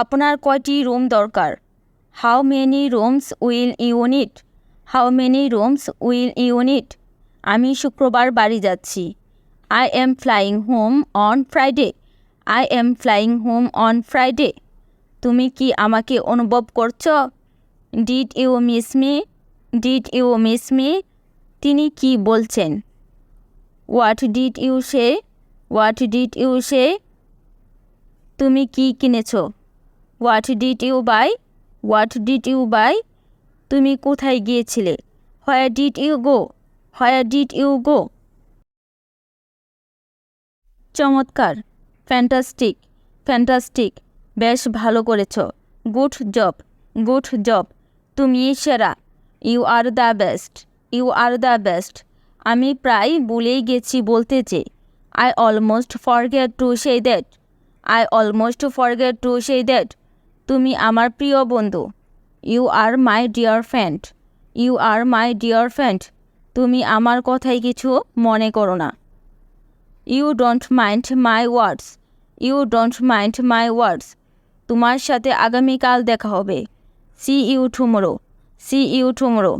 আপনার কয়টি রুম দরকার? How many rooms will you need how many rooms will you need আমি শুক্রবার বাড়ি যাচ্ছি। I am flying home on Friday I am flying home on Friday তুমি কি আমাকে অনুভব করছ? Did you miss me did you miss me তিনি কি বলছেন? What did you say what did you say তুমি কি কিনেছো? What did you buy what did you buy তুমি কোথায় গিয়েছিলে? Where did you go where did you go চমৎকার। ফ্যান্টাস্টিক ফ্যান্টাস্টিক বেশ ভালো করেছ। গুড জব গুড জব তুমি সেরা। You are the best you are the best আমি প্রায় ভুলেই গেছি বলতে যে I almost forget to say that I almost forget to say that তুমি আমার প্রিয় বন্ধু। You are my dear friend you are my dear friend তুমি আমার কথাই কিছু মনে করো না। You don't mind my words you don't mind my words তোমার সাথে আগামীকাল দেখা হবে। See you tomorrow see you tomorrow